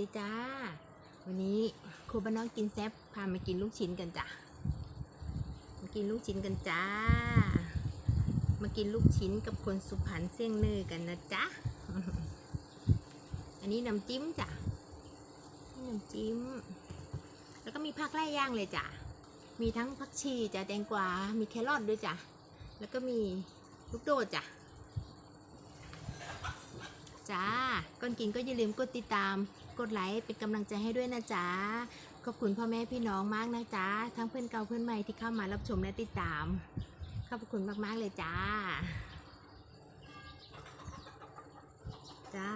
ดีจ้า วันนี้ครูบ้านน้องกินแซ่บพามากินลูกชิ้นกันจ้ะมากินลูกชิ้นกันจ้า มากินลูกชิ้นกับคนสุพรรณเสี่ยงเนื้อกันนะจ๊ะ อันนี้น้ำจิ้มจ้ะน้ำจิ้ม แล้วก็มีผักไล่ย่างเลยจ้ะ มีทั้งผักชีจ้ะแตงกวา มีแครอทด้วยจ้ะ แล้วก็มีลูกโดดจ้ะจ้าก่อนกินก็อย่าลืมกดติดตาม กดไลค์เป็นกำลังใจให้ด้วยนะจ๊ะ ขอบคุณพ่อแม่พี่น้องมากนะจ๊ะ ทั้งเพื่อนเก่าเพื่อนใหม่ที่เข้ามารับชมและติดตาม ขอบคุณมาก ๆ เลยจ้า จ้า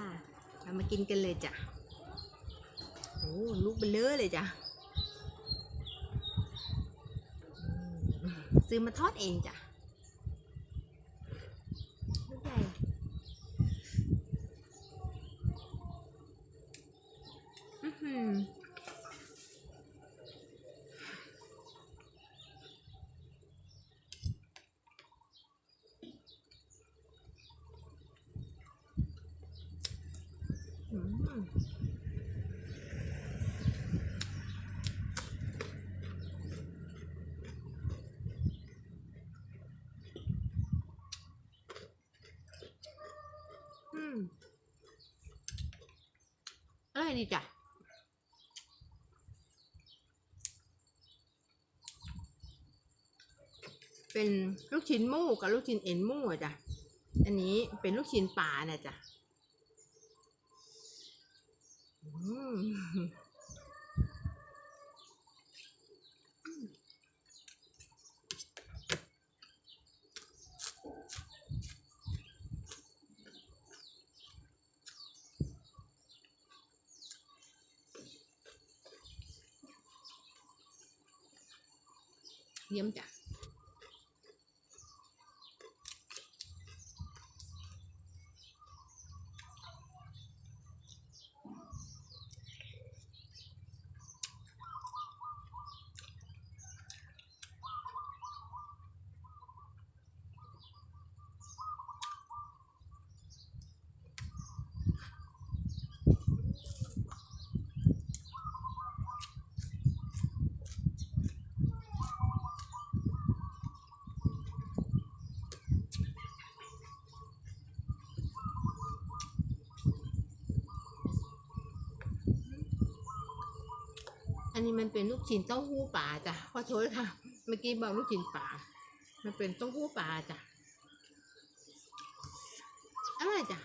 เรามากินกันเลยจ้ะ โอ้ลูกเบลเลอเลยจ้ะ ซื้อมาทอดเองจ้ะลูกใหญ่ อื้อหืออืมอื มอร่อยดีจ้ะเป็นลูกชิ้นมูกับลูกชิ้นเอ็นมูอะจ้ะ อันนี้เป็นลูกชิ้นปลาเนี่ยจ้ะ อืม เยี่ นี้มันเป็นลูกชิ้นเต้าหู้ป่าจ้ะขอโทษค่ะ เมื่อกี้บอกลูกชิ้นป่า มันเป็นเต้าหู้ป่าจ้ะอร่อยจ้ะ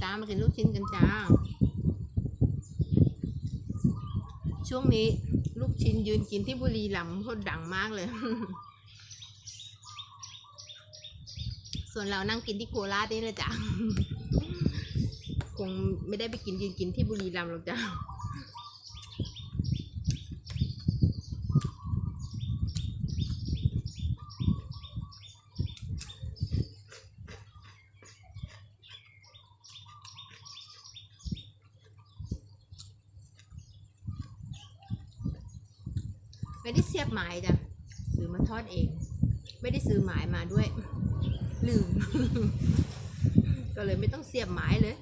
จ้ามากินลูกชิ้นกันจ้า ช่วงนี้ลูกชิ้นยืนกินที่บุรีรัมย์เขาดังมากเลย ส่วนเรานั่งกินที่โคราชนี่แหละจ้าคงไม่ได้ไปกินยืนกินที่บุรีรัมย์หรอกจ้า ไม่ได้เสียบหมายจ้ะซื้อมาทอดเอง ไม่ได้ซื้อหมายมาด้วย ลืม ก็เลยไม่ต้องเสียบหมายเลย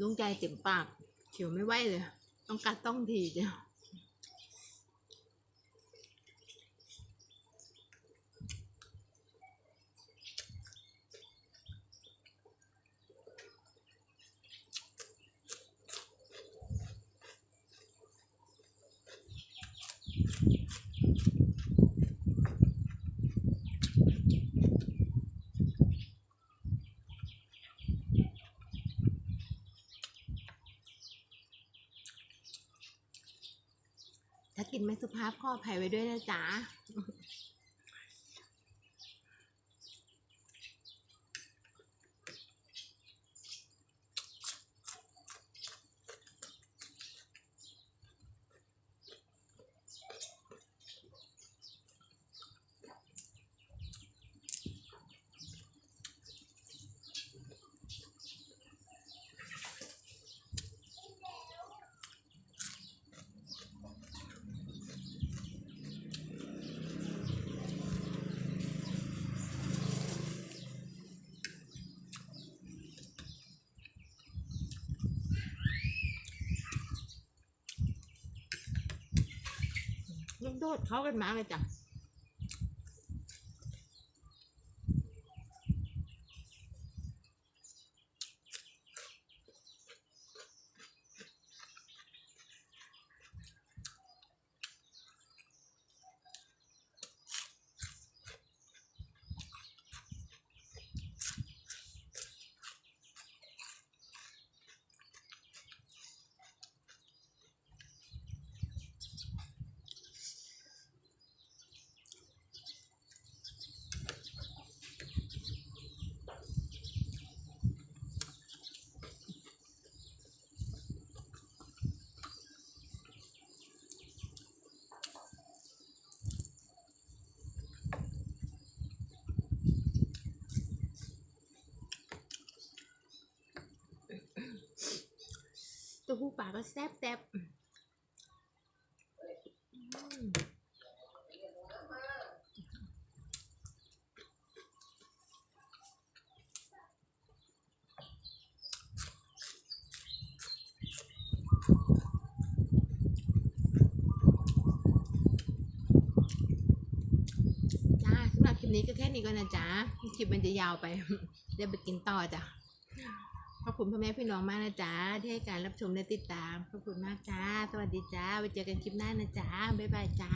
ลุงใจเต็มปากเขียวไม่ไหวเลย ต้องกัดต้องทีเดียว ถ้ากินไม่สุภาพขออภัยไว้ด้วยนะจ๊ะ ลูก โดดเข้ากันมาเลยจ้ะ ตัวผู้ปลาก็แซ่บแซ่บจ้าสำหรับคลิปนี้ก็แค่นี้ก่อนนะจ๊ะ คลิปมันจะยาวไป เดี๋ยวไปกินต่อจ้ะ ขอบคุณพ่อแม่พี่น้องมากนะจ๊ะที่ให้การรับชมและติดตาม ขอบคุณมากจ้า สวัสดีจ้าไว้เจอกันคลิปหน้านะจ๊ะบ๊ายบายจ้า